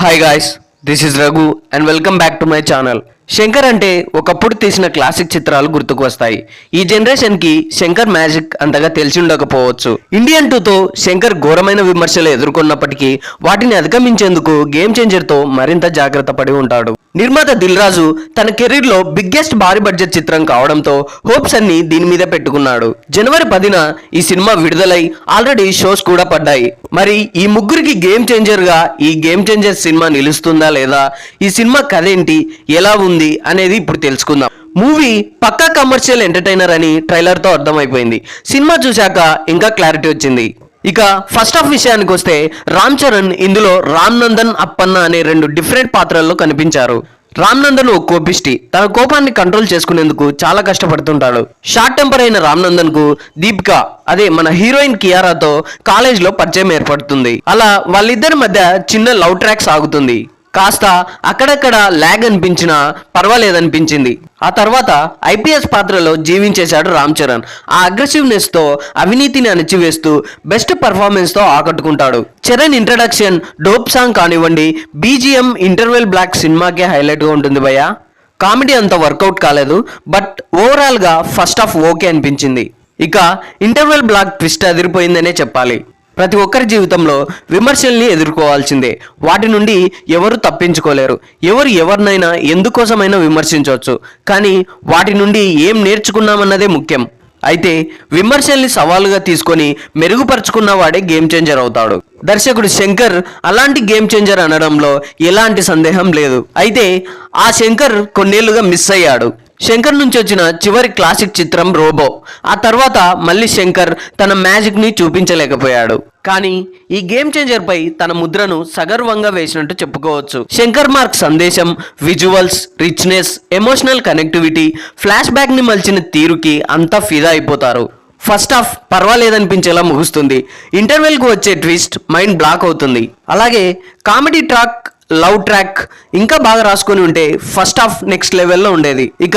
Hi guys, this is Raghu and welcome back to my channel. Shankar అంటే ఒకప్పుడు తీసిన classic చిత్రాలు గుర్తుకు వస్తాయి ఈ జనరేషన్ కి శంకర్ మ్యాజిక్ అంతగా తెలిసి ఉండకపోవచ్చు ఇండియన్ టూతో శంకర్ ఘోరమైన విమర్శలు ఎదుర్కొన్నప్పటికీ వాటిని అధిగమించేందుకు గేమ్ చేంజర్ తో మరింత జాగ్రత్త పడి ఉంటాడు నిర్మాత దిల్రాజు తన కెరీర్ లో బిగ్గెస్ట్ భారీ బడ్జెట్ చిత్రం కావడంతో హోప్స్ అన్ని దీని మీద పెట్టుకున్నాడు జనవరి పదిన ఈ సినిమా విడుదలై ఆల్రెడీ షోస్ కూడా పడ్డాయి మరి ఈ ముగ్గురికి గేమ్ చేంజర్ గా ఈ గేమ్ చేంజర్ సినిమా నిలుస్తుందా లేదా ఈ సినిమా కథ ఏంటి ఎలా ఉంది ఉంది అనేది ఇప్పుడు తెలుసుకుందాం మూవీ పక్కా కమర్షియల్ ఎంటర్టైనర్ అని ట్రైలర్తో అర్థమైపోయింది సినిమా చూశాక ఇంకా క్లారిటీ వచ్చింది ఇక ఫస్ట్ ఆఫ్ విషయానికి వస్తే రామ్ చరణ్ ఇందులో రామ్ నందన్ అప్పన్న అనే రెండు డిఫరెంట్ పాత్రల్లో కనిపించారు రామ్ నందన్ ఓ కోపిష్టి తన కోపాన్ని కంట్రోల్ చేసుకునేందుకు చాలా కష్టపడుతుంటాడు షార్ట్ టెంపర్ అయిన రామ్ నందన్ కు దీపిక అదే మన హీరోయిన్ కియారాతో కాలేజ్ లో పరిచయం ఏర్పడుతుంది అలా వాళ్ళిద్దరి మధ్య చిన్న లవ్ ట్రాక్ సాగుతుంది కాస్త అక్కడక్కడ ల్యాగ్ అనిపించినా పర్వాలేదనిపించింది ఆ తర్వాత ఐపీఎస్ పాత్రలో జీవించేశాడు రామ్ చరణ్ ఆ అగ్రెసివ్నెస్తో అవినీతిని అణచివేస్తూ బెస్ట్ పర్ఫార్మెన్స్తో ఆకట్టుకుంటాడు చరణ్ ఇంట్రడక్షన్ డోప్ సాంగ్ కానివ్వండి బీజిఎం ఇంటర్వెల్ బ్లాక్ సినిమాకే హైలైట్గా ఉంటుంది భయ్యా కామెడీ అంత వర్కౌట్ కాలేదు బట్ ఓవరాల్గా ఫస్ట్ ఆఫ్ ఓకే అనిపించింది ఇక ఇంటర్వెల్ బ్లాక్ ట్విస్ట్ అదిరిపోయిందనే చెప్పాలి ప్రతి ఒక్కరి జీవితంలో విమర్శల్ని ఎదుర్కోవాల్సిందే వాటి నుండి ఎవరు తప్పించుకోలేరు ఎవరు ఎవరినైనా ఎందుకోసమైనా విమర్శించవచ్చు కానీ వాటి నుండి ఏం నేర్చుకున్నామన్నదే ముఖ్యం అయితే విమర్శల్ని సవాలుగా తీసుకొని మెరుగుపరుచుకున్న వాడే గేమ్ చేంజర్ అవుతాడు దర్శకుడు శంకర్ అలాంటి గేమ్ చేంజర్ అనడంలో ఎలాంటి సందేహం లేదు అయితే ఆ శంకర్ కొన్నేళ్లుగా మిస్ అయ్యాడు శంకర్ నుంచి వచ్చిన చివరి క్లాసిక్ చిత్రం రోబో ఆ తర్వాత మళ్ళీ శంకర్ తన మ్యాజిక్ని చూపించలేకపోయాడు కానీ ఈ గేమ్ పై తన ముద్రను సగర్వంగా వేసినట్టు చెప్పుకోవచ్చు శంకర్ మార్క్ సందేశం విజువల్స్ రిచ్నెస్ ఎమోషనల్ కనెక్టివిటీ ఫ్లాష్ బ్యాక్ని మలిచిన తీరుకి అంతా ఫిదా అయిపోతారు ఫస్ట్ హాఫ్ పర్వాలేదనిపించేలా ముగుస్తుంది ఇంటర్వెల్కు వచ్చే ట్విస్ట్ మైండ్ బ్లాక్ అవుతుంది అలాగే కామెడీ ట్రాక్ లవ్ ట్రాక్ ఇంకా బాగా రాసుకొని ఉంటే ఫస్ట్ హాఫ్ నెక్స్ట్ లెవెల్లో ఉండేది ఇక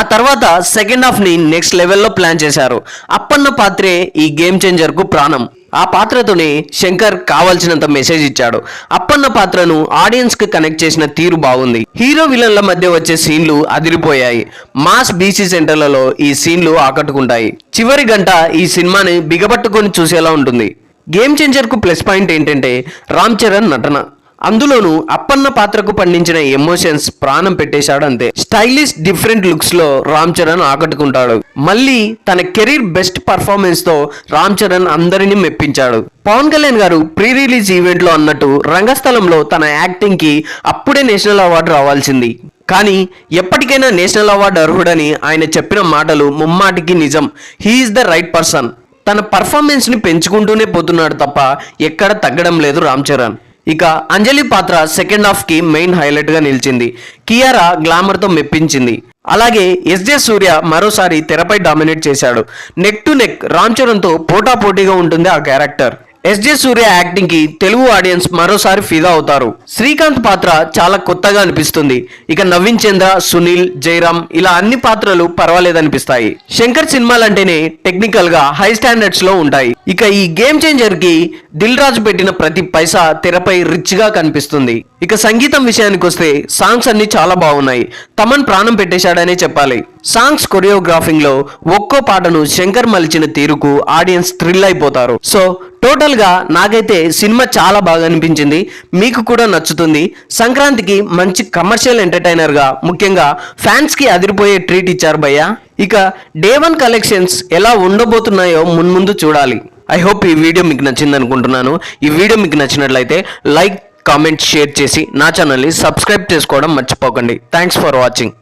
ఆ తర్వాత సెకండ్ హాఫ్ని నెక్స్ట్ లెవెల్లో ప్లాన్ చేశారు అప్పన్న పాత్రే ఈ గేమ్ చేంజర్కు ప్రాణం ఆ పాత్రతోనే శంకర్ కావాల్సినంత మెసేజ్ ఇచ్చాడు అప్పన్న పాత్రను ఆడియన్స్ కి కనెక్ట్ చేసిన తీరు బాగుంది హీరో విలన్ల మధ్య వచ్చే సీన్లు అదిరిపోయాయి మాస్ బీసీ సెంటర్లలో ఈ సీన్లు ఆకట్టుకుంటాయి చివరి గంట ఈ సినిమాని బిగబట్టుకొని చూసేలా ఉంటుంది గేమ్ కు ప్లస్ పాయింట్ ఏంటంటే రామ్ చరణ్ నటన అందులోనూ అప్పన్న పాత్రకు పండించిన ఎమోషన్స్ ప్రాణం పెట్టేశాడు అంతే స్టైలిష్ డిఫరెంట్ లుక్స్ లో రామ్ చరణ్ ఆకట్టుకుంటాడు మళ్ళీ తన కెరీర్ బెస్ట్ పర్ఫార్మెన్స్ తో రామ్ చరణ్ అందరినీ మెప్పించాడు పవన్ కళ్యాణ్ గారు ప్రీ రిలీజ్ ఈవెంట్ లో అన్నట్టు రంగస్థలంలో తన యాక్టింగ్ కి అప్పుడే నేషనల్ అవార్డు రావాల్సింది కానీ ఎప్పటికైనా నేషనల్ అవార్డు అర్హుడని ఆయన చెప్పిన మాటలు ముమ్మాటికి నిజం he is the right person తన పర్ఫార్మెన్స్ ని పెంచుకుంటూనే పోతున్నాడు తప్ప ఎక్కడ తగ్గడం లేదు రామ్ చరణ్ ఇక అంజలి పాత్ర సెకండ్ హాఫ్ కి మెయిన్ హైలైట్ గా నిలిచింది కియారా గ్లామర్ తో మెప్పించింది అలాగే ఎస్జే సూర్య మరోసారి తెరపై డామినేట్ చేశాడు neck to neck Ram Charan తో పోటాపోటీగా ఉంటుంది ఆ క్యారెక్టర్ ఎస్జే సూర్య యాక్టింగ్ కి తెలుగు ఆడియన్స్ మరోసారి ఫిదా అవుతారు శ్రీకాంత్ పాత్ర చాలా కొత్తగా అనిపిస్తుంది ఇక నవీన్ చంద్ర సునీల్ జయరామ్ ఇలా అన్ని పాత్రలు పర్వాలేదనిపిస్తాయి శంకర్ సినిమాలంటేనే టెక్నికల్ గా హై స్టాండర్డ్స్ లో ఉంటాయి ఇక ఈ గేమ్ చేంజర్ కి దిల్ రాజు పెట్టిన ప్రతి పైసా తెరపై రిచ్గా కనిపిస్తుంది ఇక సంగీతం విషయానికి వస్తే సాంగ్స్ అన్ని చాలా బాగున్నాయి తమన్ ప్రాణం పెట్టేశాడనే చెప్పాలి సాంగ్స్ కొరియోగ్రాఫింగ్ లో ఒక్కో పాటను శంకర్ మలిచిన తీరుకు ఆడియన్స్ థ్రిల్ అయిపోతారు సో టోటల్ గా నాకైతే సినిమా చాలా బాగా అనిపించింది మీకు కూడా నచ్చుతుంది సంక్రాంతికి మంచి కమర్షియల్ ఎంటర్టైనర్ గా ముఖ్యంగా ఫ్యాన్స్ కి అదిరిపోయే ట్రీట్ ఇచ్చారు భయ్య ఇక డే వన్ కలెక్షన్స్ ఎలా ఉండబోతున్నాయో మున్ముందు చూడాలి ఐ హోప్ ఈ వీడియో మీకు నచ్చింది అనుకుంటున్నాను ఈ వీడియో మీకు నచ్చినట్లయితే లైక్ కామెంట్ షేర్ చేసి నా ఛానల్ని సబ్స్క్రైబ్ చేసుకోవడం మర్చిపోకండి థ్యాంక్స్ ఫర్ వాచింగ్